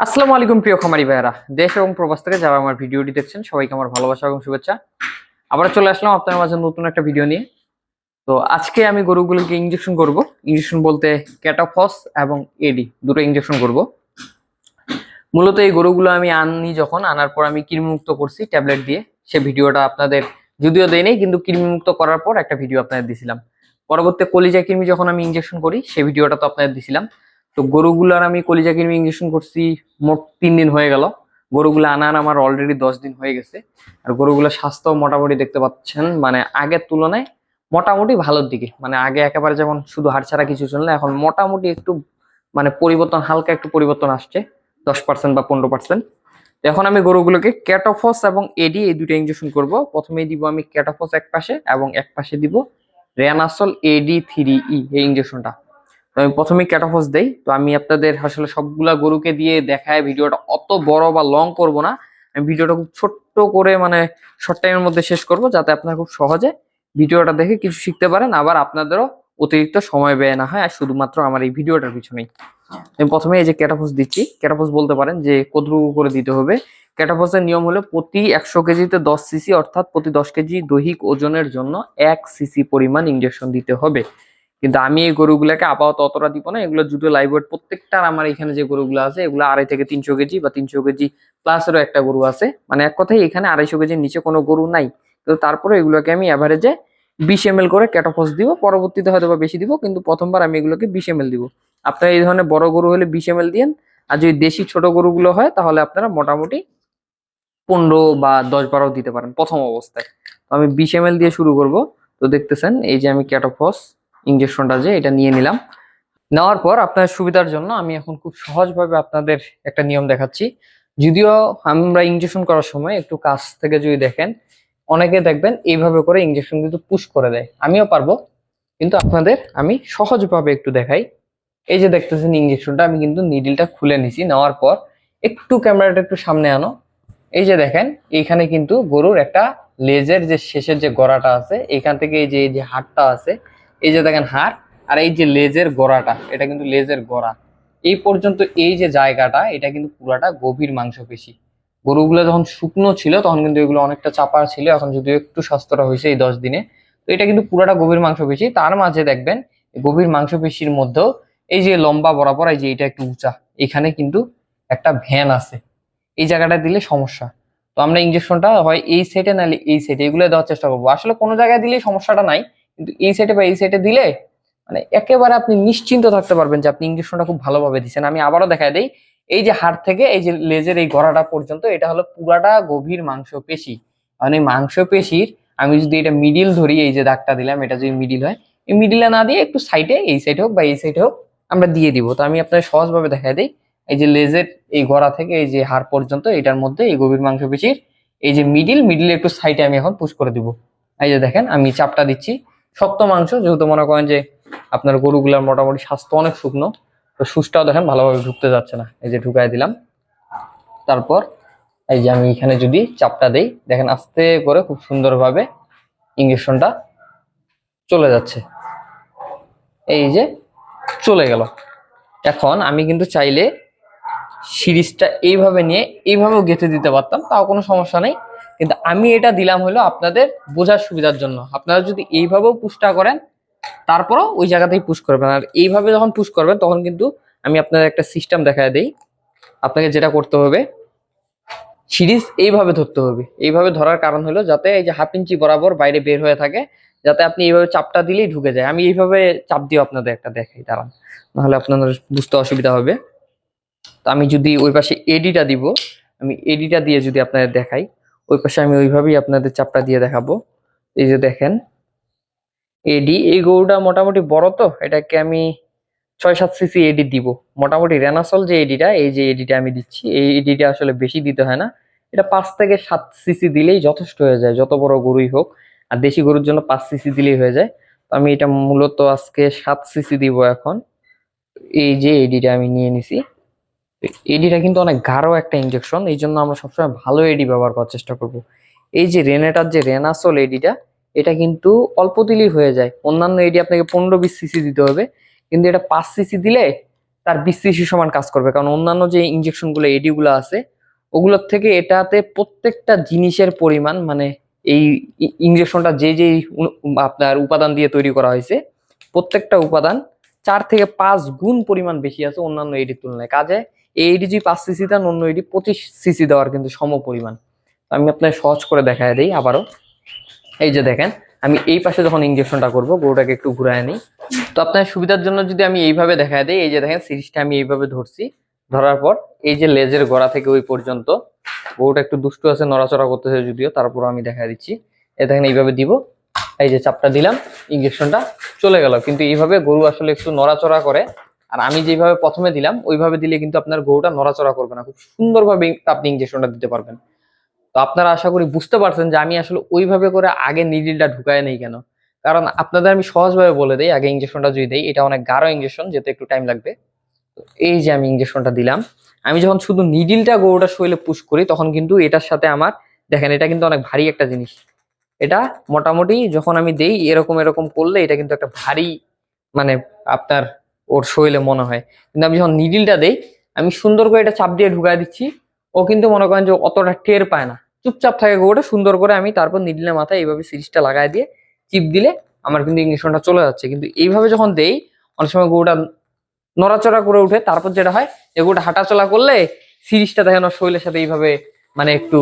আসসালামু আলাইকুম প্রিয় খামারি ভাইয়েরা। দেশ এবং প্রবাস থেকে যারা আমার ভিডিওটি দেখছেন, সবাইকে আমার ভালোবাসা এবং শুভেচ্ছা। আবার চলে আসলাম আপনার মাঝে নতুন একটা ভিডিও নিয়ে। তো আজকে আমি গরুগুলোকে ইঞ্জেকশন করব। ইঞ্জেকশন বলতে ক্যাটাফস এবং এডি দুটো ইঞ্জেকশন করব। মূলত এই গরুগুলো আমি আনি যখন, আনার পর আমি কৃমিমুক্ত করছি ট্যাবলেট দিয়ে। সে ভিডিওটা আপনাদের যদিও দেয়নি, কিন্তু কৃমিমুক্ত করার পর একটা ভিডিও আপনাদের দিছিলাম। পরবর্তী কলিজা কৃমি যখন আমি ইঞ্জেকশন করি সেই ভিডিওটা তো আপনাদের দিছিলাম। তো গরুগুলার আমি কলিজা কৃমি ইঞ্জেকশন করছি মোট তিন দিন হয়ে গেল। গরুগুলো আনার আমার অলরেডি দশ দিন হয়ে গেছে। আর গরুগুলোর স্বাস্থ্য মোটামুটি দেখতে পাচ্ছেন মানে আগের তুলনায় মোটামুটি ভালোর দিকে। মানে আগে একেবারে যেমন শুধু হাড় ছাড়া কিছু চললে এখন মোটামুটি একটু মানে পরিবর্তন, হালকা একটু পরিবর্তন আসছে, দশ পার্সেন্ট বা পনেরো পার্সেন্ট এখন আমি গরুগুলোকে ক্যাটোফস এবং এডি এই দুটো ইঞ্জেকশন করব। প্রথমেই দিব আমি ক্যাটোফস এক পাশে এবং এক পাশে দিব রেনাসল এডি থ্রি ই এই ইঞ্জেকশনটা আমি প্রথমে ক্যাটাফস দেই। তো আমি আপনাদের আসলে সবগুলা গরুকে দিয়ে দেখায় ভিডিওটা অত বড় বা লং করব না। আমি ভিডিওটা খুব ছোট্ট করে মানে শর্ট টাইমের মধ্যে শেষ করব যাতে আপনারা খুব সহজে ভিডিওটা দেখে কিছু শিখতে পারেন। আবার আপনাদেরও অতিরিক্ত সময় ব্যয় না হয় আর শুধুমাত্র আমার এই ভিডিওটার পিছনেই। আমি প্রথমে এই যে ক্যাটাফস দিচ্ছি। ক্যাটাফস বলতে পারেন যে কতটুকু করে দিতে হবে। ক্যাটাফসের নিয়ম হলো প্রতি একশো কেজিতে দশ সিসি অর্থাৎ প্রতি দশ কেজি দৈহিক ওজনের জন্য এক সিসি পরিমাণ ইঞ্জেকশন দিতে হবে। কিন্তু আমি এই গরুগুলোকে আপাতত অতটা দিব না। এগুলো দুটো লাইভ ওয়েট প্রত্যেকটার আমার এখানে যে গরুগুলো আছে, এগুলো আড়াই থেকে তিনশো কেজি বা তিনশো কেজি প্লাসেরও একটা গরু আছে। মানে এক কথায় এখানে আড়াইশো কেজির নিচে কোনো গরু নাই। তো তারপরে এগুলোকে আমি অ্যাভারেজে বিশ এম করে ক্যাটাফস দিব। পরবর্তীতে হয়তো বা বেশি দিব, কিন্তু প্রথমবার আমি এগুলোকে বিশ এম দিব। আপনারা এই ধরনের বড় গরু হলে বিশ এম দিয়েন। আর যদি দেশি ছোট গরুগুলো হয়, তাহলে আপনারা মোটামুটি পনেরো বা দশ বারো দিতে পারেন প্রথম অবস্থায়। তো আমি বিশ এম দিয়ে শুরু করব। তো দেখতেছেন, এই যে আমি ক্যাটোফস ইঞ্জেকশনটা যে এটা নিয়ে নিলাম। নেওয়ার পর আপনার সুবিধার জন্য আমি এখন খুব সহজভাবে আপনাদের একটা নিয়ম দেখাচ্ছি। যদিও আমরা ইঞ্জেকশন করার সময় একটু কাছ থেকে যদি দেখেন, অনেকে দেখবেন এইভাবে করে ইঞ্জেকশন কিন্তু পুশ করে দেয়। আমিও পারব, কিন্তু আপনাদের আমি সহজভাবে একটু দেখাই। এই যে দেখতেছেন ইঞ্জেকশনটা আমি কিন্তু নিডিলটা খুলে নিছি। নেওয়ার পর একটু ক্যামেরাটা একটু সামনে আনো। এই যে দেখেন, এইখানে কিন্তু গরুর একটা লেজের যে শেষের যে গোড়াটা আছে এখান থেকে এই যে হাড়টা আছে এই যে দেখেন হাড় আর এই যে লেজের গোড়াটা, এটা কিন্তু লেজের গোড়া। এই পর্যন্ত এই যে জায়গাটা, এটা কিন্তু পুরাটা গভীর মাংসপেশি। গরুগুলো যখন শুকনো ছিল, তখন কিন্তু এগুলো অনেকটা চাপা ছিল, এখন যদিও একটু স্বাস্থ্যটা হয়েছে এই দশ দিনে। তো এটা কিন্তু পুরাটা গভীর মাংসপেশি। তার মাঝে দেখবেন, গভীর মাংসপেশির মধ্যেও এই যে লম্বা বরাবর, এই যে এটা একটু উঁচা, এখানে কিন্তু একটা ভ্যান আছে। এই জায়গাটা দিলে সমস্যা। তো আমরা ইঞ্জেকশনটা হয় এই সেটে নাহলে এই সেটে এগুলো দেওয়ার চেষ্টা করব। আসলে কোনো জায়গায় দিলে সমস্যাটা নাই। কিন্তু এই সেটে বা এই সেটে দিলে মানে একেবারে আপনি নিশ্চিন্ত থাকতে পারবেন যে আপনি ইঞ্জেকশনটা খুব ভালোভাবে দিচ্ছেন। আমি আবারও দেখা দিই, এই যে হাড় থেকে এই যে লেজের এই গড়াটা পর্যন্ত, এটা হলো পুরাটা গভীর মাংসপেশি। মানে এই মাংসপেশির, আমি যদি এটা মিডিল ধরি, এই যে দাগটা দিলাম, এটা যদি মিডিল হয়, এই মিডিলে না দিয়ে একটু সাইডে এই সাইডে হোক বা এই সাইডে হোক, আমরা দিয়ে দিব। তো আমি আপনার সহজভাবে দেখা দিই, এই যে লেজের এই গড়া থেকে এই যে হাড় পর্যন্ত, এটার মধ্যে এই গভীর মাংস মাংসপেশির, এই যে মিডিল মিডিলে একটু সাইডে আমি এখন পুশ করে দিব। এই যে দেখেন, আমি চাপটা দিচ্ছি। শক্ত মাংস, যেহেতু মনে করেন যে আপনার গরুগুলার মোটামুটি স্বাস্থ্য অনেক শুকনো, তো সুসটাও দেখেন, ভালোভাবে ঢুকতে যাচ্ছে না। এই যে ঢুকাই দিলাম। তারপর এই যে আমি এখানে যদি চাপটা দেই, দেখেন আস্তে করে খুব সুন্দরভাবে ইঞ্জেকশনটা চলে যাচ্ছে। এই যে চলে গেল। এখন আমি কিন্তু চাইলে সিরিজটা এইভাবে নিয়ে এইভাবেও গেঁথে দিতে পারতাম, তাও কোনো সমস্যা নেই। কিন্তু আমি এটা দিলাম হলো আপনাদের বোঝার সুবিধার জন্য। আপনারা যদি এইভাবেও পুশটা করেন, তারপরও ওই জায়গাতেই পুশ করবেন। আর এইভাবে যখন পুশ করবেন, তখন কিন্তু আমি আপনাদের একটা সিস্টেম দেখায় দিই। আপনাকে যেটা করতে হবে, সিরিজ এইভাবে ধরতে হবে। এইভাবে ধরার কারণ হলো যাতে এই যে হাফ ইঞ্চি বরাবর বাইরে বের হয়ে থাকে, যাতে আপনি এইভাবে চাপটা দিলেই ঢুকে যায়। আমি এইভাবে চাপ দিয়ে আপনাদের একটা দেখাই, দাঁড়ান। নাহলে আপনাদের বুঝতে অসুবিধা হবে। তো আমি যদি ওই পাশে এডিটা দিব, আমি এডিটা দিয়ে যদি আপনাদের দেখাই ওই পাশে আমি ওইভাবেই আপনাদের চাপটা দিয়ে দেখাবো। এই যে দেখেন এডি এই গরুটা মোটামুটি বড় তো, এটাকে আমি ছয় সাত সিসি এডি দিব। মোটামুটি রেনাসল যে এডিটা এই যে এডিটা আমি দিচ্ছি। এই এডিটা আসলে বেশি দিতে হয় না। এটা পাঁচ থেকে সাত সিসি দিলেই যথেষ্ট হয়ে যায়, যত বড় গরুই হোক। আর দেশি গরুর জন্য পাঁচ সিসি দিলেই হয়ে যায়। তো আমি এটা মূলত আজকে সাত সিসি দিব এখন। এই যে এডিটা আমি নিয়ে নিছি। এডিটা কিন্তু অনেক গাঢ় একটা ইনজেকশন এই জন্য আমরা সবসময় ভালো এডি ব্যবহার করার চেষ্টা করব। এই যে রেনেটার যে রেনাসোল এডিটা এটা কিন্তু অল্প দিলেই হয়ে যায়। অন্যান্য এডি আপনাকে পনেরো বিশ সিসি দিতে হবে, কিন্তু এটা পাঁচ সিসি দিলে তার বিসিসি সমান কাজ করবে। কারণ অন্যান্য যে ইনজেকশন এডিগুলো এডি আছে, ওগুলোর থেকে এটাতে প্রত্যেকটা জিনিসের পরিমাণ মানে এই ইনজেকশনটা যে যে উন- আপনার উপাদান দিয়ে তৈরি করা হয়েছে, প্রত্যেকটা উপাদান চার থেকে পাঁচ গুণ পরিমাণ বেশি আছে অন্যান্য এডির তুলনায়। কাজে এই এডি পাঁচ সিসি দেন অন্য এডি পঁচিশ সিসি দেওয়ার কিন্তু সম পরিমাণ। আমি আপনার সহজ করে দেখায় দিই আবারও। এই যে দেখেন, আমি এই পাশে যখন ইনজেকশনটা করব, গরুটাকে একটু ঘুরায় নিই। তো আপনার সুবিধার জন্য যদি আমি এইভাবে দেখায় দিই, এই যে দেখেন, সিরিজটা আমি এইভাবে ধরছি। ধরার পর এই যে লেজের গোড়া থেকে ওই পর্যন্ত, গরুটা একটু দুষ্টু আছে, নড়াচড়া করতেছে যদিও তারপর আমি দেখা দিচ্ছি। এ দেখেন, এইভাবে দিব। এই যে চাপটা দিলাম ইনজেকশনটা চলে গেল। কিন্তু এইভাবে গরু আসলে একটু নড়াচড়া করে আর আমি যেভাবে প্রথমে দিলাম, ওইভাবে দিলে কিন্তু আপনার গরুটা নড়াচড়া করবে না। খুব সুন্দরভাবে আপনি ইঞ্জেকশনটা দিতে পারবেন। তো আপনারা আশা করি বুঝতে পারছেন যে আমি আসলে ওইভাবে করে আগে নিডিলটা ঢুকায় নেই কেন? কারণ আপনাদের আমি সহজভাবে বলে দিই, আগে ইঞ্জেকশনটা যদি দেই, এটা অনেক গাঢ় ইঞ্জেকশন যেতে একটু টাইম লাগবে। এই যে আমি ইঞ্জেকশনটা দিলাম, আমি যখন শুধু নিডিলটা গরুটা শরীরে পুশ করি, তখন কিন্তু এটার সাথে আমার, দেখেন এটা কিন্তু অনেক ভারী একটা জিনিস। এটা মোটামুটি যখন আমি দেই, এরকম এরকম করলে এটা কিন্তু একটা ভারী মানে আপনার ওর শরীরে মনে হয়। কিন্তু আমি যখন নিডিলটা দেই, আমি সুন্দর করে এটা চাপ দিয়ে ঢুকাই দিচ্ছি। ও কিন্তু মনে করেন যে অতটা টের পায় না। চুপচাপ থাকে গরুটা সুন্দর করে আমি তারপর নিডিলের মাথায় এইভাবে সিরিজটা লাগাই দিয়ে চিপ দিলে আমার কিন্তু ইঞ্জেকশনটা চলে যাচ্ছে। কিন্তু এইভাবে যখন দেই, অনেক সময় গরুটা নড়াচড়া করে উঠে তারপর যেটা হয় যে গরুটা হাঁটাচলা করলে সিরিজটা দেখেন শরীরের সাথে এইভাবে মানে একটু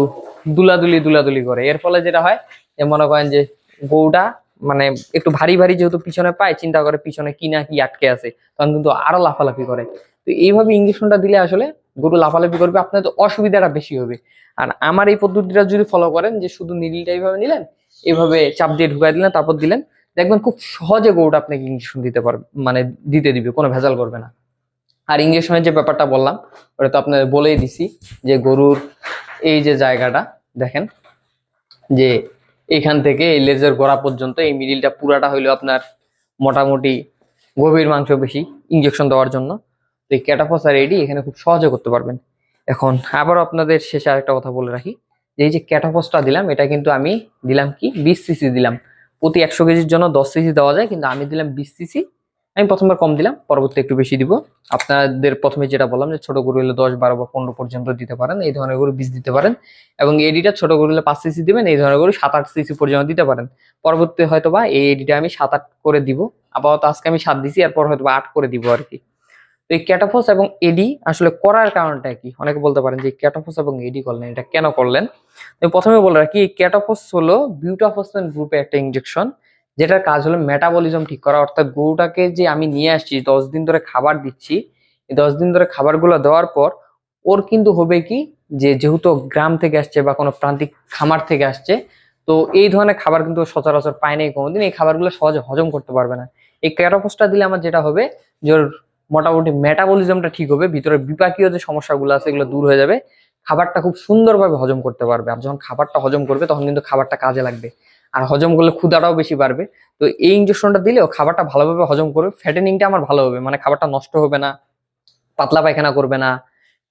দুলাদুলি দুলাদুলি করে। এর ফলে যেটা হয় যে মনে করেন যে গরুটা মানে একটু ভারী ভারী যেহেতু পিছনে পায়, চিন্তা করে পিছনে কি না কি আটকে আছে, তখন কিন্তু আরও লাফালাফি করে। তো এইভাবে ইঞ্জেকশনটা দিলে আসলে গরু লাফালাফি করবে, আপনার তো অসুবিধাটা বেশি হবে। আর আমার এই পদ্ধতিটা যদি ফলো করেন, যে শুধু নিডিলটা এইভাবে নিলেন, এইভাবে চাপ দিয়ে ঢুকাই দিলেন, তারপর দিলেন, দেখবেন খুব সহজে গরুটা আপনাকে ইঞ্জেকশন দিতে পারবে মানে দিতে দিবে, কোনো ভেজাল করবে না। আর ইঞ্জেকশনের যে ব্যাপারটা বললাম, ওটা তো আপনাদের বলেই দিছি, যে গরুর এই যে জায়গাটা, দেখেন, যে এখান থেকে এই লেজের গোড়া পর্যন্ত এই মিডিলটা পুরাটা হইল আপনার মোটামুটি গভীর মাংস বেশি ইঞ্জেকশন দেওয়ার জন্য। তো এই ক্যাটাফস আর এডি এখানে খুব সহজে করতে পারবেন। এখন আবারও আপনাদের শেষে আরেকটা কথা বলে রাখি। যে এই যে ক্যাটাফসটা দিলাম, এটা কিন্তু আমি দিলাম কি? বিশ সিসি দিলাম। প্রতি একশো কেজির জন্য দশ সিসি দেওয়া যায়, কিন্তু আমি দিলাম বিশ সিসি আমি প্রথমবার কম দিলাম, পরবর্তী একটু বেশি দিব। আপনাদের প্রথমে যেটা বললাম যে ছোট গরু হলে দশ, বারো বা পনেরো পর্যন্ত দিতে পারেন, এই ধরনের গরু বিশ দিতে পারেন। এবং এডিটা ছোট গরু হলে পাঁচ সিসি দিবেন, এই ধরনের গরু সাত আট সিসি পর্যন্ত দিতে পারেন। পরবর্তী হয়তো বা এই এডিটা আমি সাত আট করে দিব, আপাতত আজকে আমি সাত দিছি, এরপর হয়তো বা আট করে দিব আর কি। তো এই ক্যাটাফোস এবং এডি আসলে করার কারণটা কি? অনেকে বলতে পারেন যে ক্যাটাফোস এবং এডি করলেন, এটা কেন করলেন? আমি প্রথমে বলে রাখি ক্যাটাফোস হলো বিউটাফোসেন গ্রুপে একটা ইনজেকশন যেটার কাজ হলো মেটাবলিজম ঠিক করা। অর্থাৎ গরুটাকে যে আমি নিয়ে আসছি, দশ দিন ধরে খাবার দিচ্ছি দশ দিন ধরে খাবারগুলো দেওয়ার পর ওর কিন্তু হবে কি যে যেহেতু গ্রাম থেকে আসছে বা কোনো প্রান্তিক খামার থেকে আসছে, তো এই ধরনের খাবার কিন্তু সচরাচর পায় নাই কোনোদিন। এই খাবারগুলো সহজে হজম করতে পারবে না। এই ক্যাটাফোসটা দিলে আমার যেটা হবে যে ওর মোটামুটি মেটাবলিজমটা ঠিক হবে, ভিতরে বিপাকীয় যে সমস্যাগুলো আছে এগুলো দূর হয়ে যাবে। খাবারটা খুব সুন্দরভাবে হজম করতে পারবে। আর যখন খাবারটা হজম করবে, তখন কিন্তু খাবারটা কাজে লাগবে। আর হজম করলে ক্ষুদাটাও বেশি বাড়বে। তো এই ইঞ্জেকশনটা দিলেও খাবারটা ভালোভাবে হজম করবে ফ্যাটেনিংটা আমার ভালো হবে মানে খাবারটা নষ্ট হবে না, পাতলা পায়খানা করবে না,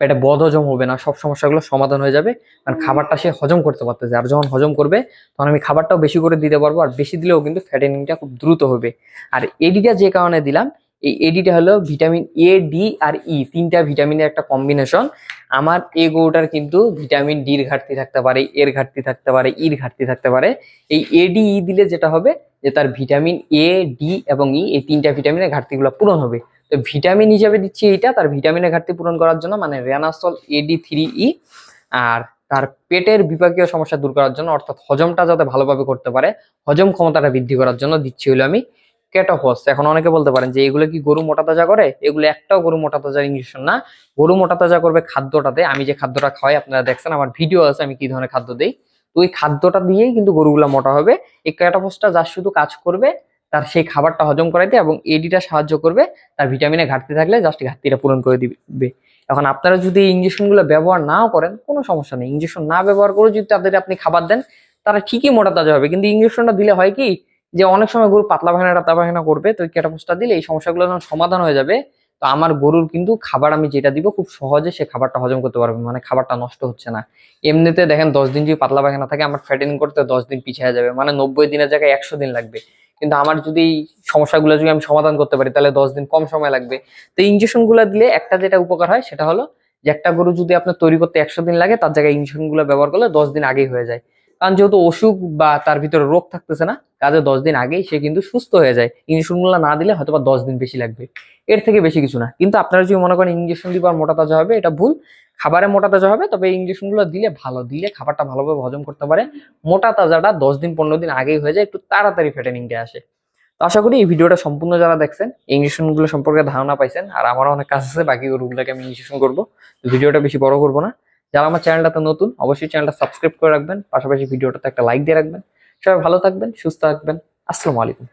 পেটে বদ হজম হবে না, সব সমস্যাগুলো সমাধান হয়ে যাবে কারণ খাবারটা সে হজম করতে পারতেছে। আর যখন হজম করবে, তখন আমি খাবারটাও বেশি করে দিতে পারব আর বেশি দিলেও কিন্তু ফ্যাটেনিংটা খুব দ্রুত হবে। আর এডিটা যে কারণে দিলাম এই এডিটা হলো ভিটামিন এ ডি আর ই তিনটা ভিটামিনের একটা কম্বিনেশন আমার এ গরুটার কিন্তু ভিটামিন ডির ঘাটতি থাকতে পারে এর ঘাটতি থাকতে পারে ইর ঘাটতি থাকতে পারে। এই এডি ই দিলে যেটা হবে যে তার ভিটামিন এ ডি এবং ই এই তিনটা ভিটামিনের ঘাটতিগুলো পূরণ হবে। তো ভিটামিন হিসাবে দিচ্ছি এইটা, তার ভিটামিনের ঘাটতি পূরণ করার জন্য মানে রেনাসল এডি থ্রি ই আর তার পেটের বিপাকীয় সমস্যা দূর করার জন্য অর্থাৎ হজমটা যাতে ভালোভাবে করতে পারে, হজম ক্ষমতাটা বৃদ্ধি করার জন্য দিচ্ছি হলো আমি কেটোফস এখন অনেকে বলতে পারেন যে, এগুলো কি গরু মোটা তাজা করে? এগুলো একটাও গরু মোটা তাজার ইঞ্জেকশন না। গরু মোটা তাজা করবে খাদ্যটাতে। আমি যে খাদ্যটা খাওয়াই, আপনারা দেখছেন, আমার ভিডিও আছে, আমি কি ধরনের খাদ্য দিই। তো ওই খাদ্যটা দিয়েই কিন্তু গরুগুলা মোটা হবে। এই ক্যাটাফসটা যার শুধু কাজ করবে, তার সেই খাবারটা হজম করাইতে এবং এডিটা সাহায্য করবে, তার ভিটামিনে ঘাটতি থাকলে জাস্ট ঘাটতিটা পূরণ করে দিবে। এখন আপনারা যদি এই ইঞ্জেকশনগুলো ব্যবহার নাও করেন, কোনো সমস্যা নেই। ইঞ্জেকশন না ব্যবহার করে যদি তাদের আপনি খাবার দেন, তারা ঠিকই মোটা তাজা হবে। কিন্তু ইঞ্জেকশনটা দিলে হয় কি যে অনেক সময় গরু পাতলা পায়খানা টাতলা পায়খানা করবে, তো ক্যাটাফসটা দিলে এই সমস্যাগুলো যখন সমাধান হয়ে যাবে। তো আমার গরুর কিন্তু খাবার আমি যেটা দিব খুব সহজে সে খাবারটা হজম করতে পারবে মানে খাবারটা নষ্ট হচ্ছে না। এমনিতে দেখেন দশ দিন যদি পাতলা পায়খানা থাকে, আমার ফ্যাটেনিং করতে দশ দিন পিছিয়ে যাবে মানে নব্বই দিনের জায়গায় একশো দিন লাগবে। কিন্তু আমার যদি এই সমস্যাগুলো যদি আমি সমাধান করতে পারি, তাহলে দশ দিন কম সময় লাগবে। তো ইঞ্জেকশনগুলো দিলে একটা যেটা উপকার হয়, সেটা হলো যে একটা গরু যদি আপনার তৈরি করতে একশো দিন লাগে, তার জায়গায় ইঞ্জেকশনগুলো ব্যবহার করলে দশ দিন আগেই হয়ে যায়। কারণ যেহেতু অসুখ বা তার ভিতরে রোগ থাকতেছে না, কাজে দশ দিন আগেই সে কিন্তু সুস্থ হয়ে যায়। ইঞ্জেকশনগুলো না দিলে হয়তো বা দশ দিন বেশি লাগবে। এর থেকে বেশি কিছু না। কিন্তু আপনারা যদি মনে করেন ইঞ্জেকশন দিব আর মোটা তাজা হবে, এটা ভুল। খাবারে মোটা তাজা হবে, তবে ইঞ্জেকশনগুলো দিলে ভালো। দিলে খাবারটা ভালোভাবে হজম করতে পারে মোটা তাজাটা দশ দিন, পনেরো দিন আগেই হয়ে যায়, একটু তাড়াতাড়ি ফেটেনিংটা আসে। তো আশা করি এই ভিডিওটা সম্পূর্ণ যারা দেখছেন ইঞ্জেকশনগুলো সম্পর্কে ধারণা পাইছেন, আর আমারও অনেক কাজ আছে, বাকি গরুগুলোকে আমি ইঞ্জেকশন করব। ভিডিওটা বেশি বড় করব না। যারা আমার চ্যানেলটাতে নতুন, অবশ্যই চ্যানেলটা সাবস্ক্রাইব করে রাখবেন, পাশাপাশি ভিডিওটাতে একটা লাইক দিয়ে রাখবেন। সবাই ভালো থাকবেন, সুস্থ থাকবেন। আসসালামু আলাইকুম।